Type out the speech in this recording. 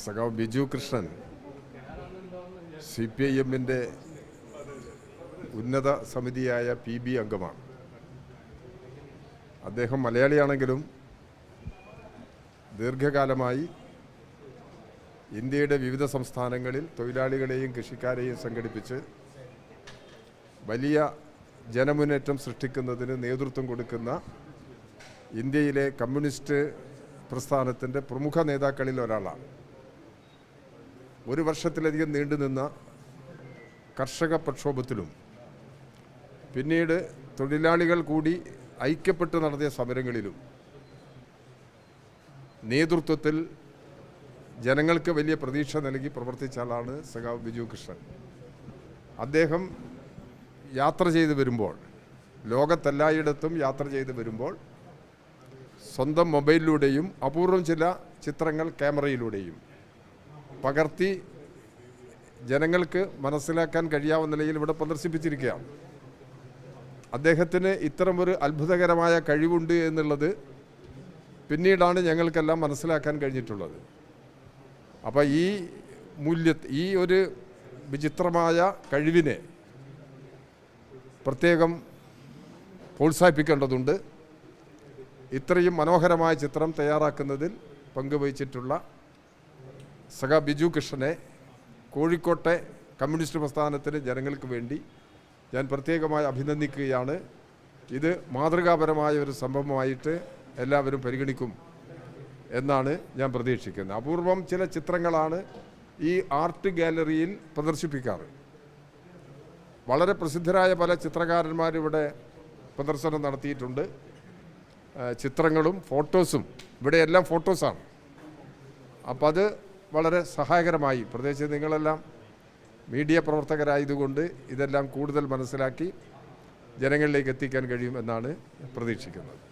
സഖാവ് Biju Krishnan C P I എമ്മിന്റെ ഉന്നത സമിതിയായ പി ബി അംഗമാണ്. അദ്ദേഹം മലയാളിയാണെങ്കിലും ദീർഘകാലമായി ഇന്ത്യയുടെ വിവിധ സംസ്ഥാനങ്ങളിൽ തൊഴിലാളികളെയും കൃഷിക്കാരെയും സംഘടിപ്പിച്ച് വലിയ ജനമുന്നേറ്റം സൃഷ്ടിക്കുന്നതിന് നേതൃത്വം കൊടുക്കുന്ന ഇന്ത്യയിലെ കമ്മ്യൂണിസ്റ്റ് പ്രസ്ഥാനത്തിന്റെ പ്രമുഖ നേതാക്കളിൽ ഒരാളാണ്. ഒരു വർഷത്തിലധികം നീണ്ടുനിന്ന കർഷക പ്രക്ഷോഭത്തിലും പിന്നീട് തൊഴിലാളികൾ കൂടി ഐക്യപ്പെട്ട് നടത്തിയ സമരങ്ങളിലും നേതൃത്വത്തിൽ ജനങ്ങൾക്ക് വലിയ പ്രതീക്ഷ നൽകി പ്രവർത്തിച്ച ആളാണ് സഖാവ് ബിജു കൃഷ്ണൻ. അദ്ദേഹം യാത്ര ചെയ്ത് വരുമ്പോൾ ലോകത്തെല്ലായിടത്തും യാത്ര ചെയ്ത് വരുമ്പോൾ സ്വന്തം മൊബൈലിലൂടെയും അപൂർവം ചില ചിത്രങ്ങൾ ക്യാമറയിലൂടെയും പകർത്തി ജനങ്ങൾക്ക് മനസ്സിലാക്കാൻ കഴിയാവുന്ന നിലയിൽ ഇവിടെ പ്രദർശിപ്പിച്ചിരിക്കുകയാണ്. അദ്ദേഹത്തിന് ഇത്തരമൊരു അത്ഭുതകരമായ കഴിവുണ്ട് എന്നുള്ളത് പിന്നീടാണ് ഞങ്ങൾക്കെല്ലാം മനസ്സിലാക്കാൻ കഴിഞ്ഞിട്ടുള്ളത്. അപ്പോൾ ഈ മൂല്യ ഈ ഒരു വിചിത്രമായ കഴിവിനെ പ്രത്യേകം പ്രോത്സാഹിപ്പിക്കേണ്ടതുണ്ട്. ഇത്രയും മനോഹരമായ ചിത്രം തയ്യാറാക്കുന്നതിൽ പങ്കുവഹിച്ചിട്ടുള്ള സഖ ബിജു കൃഷ്ണനെ കോഴിക്കോട്ടെ കമ്മ്യൂണിസ്റ്റ് പ്രസ്ഥാനത്തിന് ജനങ്ങൾക്ക് വേണ്ടി ഞാൻ പ്രത്യേകമായി അഭിനന്ദിക്കുകയാണ്. ഇത് മാതൃകാപരമായ ഒരു സംഭവമായിട്ട് എല്ലാവരും പരിഗണിക്കും എന്നാണ് ഞാൻ പ്രതീക്ഷിക്കുന്നത്. അപൂർവം ചില ചിത്രങ്ങളാണ് ഈ ആർട്ട് ഗാലറിയിൽ പ്രദർശിപ്പിക്കാറ്. വളരെ പ്രസിദ്ധരായ പല ചിത്രകാരന്മാരിവിടെ പ്രദർശനം നടത്തിയിട്ടുണ്ട്. ചിത്രങ്ങളും ഫോട്ടോസും ഇവിടെ എല്ലാം ഫോട്ടോസാണ്. അപ്പം അത് വളരെ സഹായകരമായി. പ്രത്യേകിച്ച് നിങ്ങളെല്ലാം മീഡിയ പ്രവർത്തകരായതുകൊണ്ട് ഇതെല്ലാം കൂടുതൽ മനസ്സിലാക്കി ജനങ്ങളിലേക്ക് എത്തിക്കാൻ കഴിയുമെന്നാണ് പ്രതീക്ഷിക്കുന്നത്.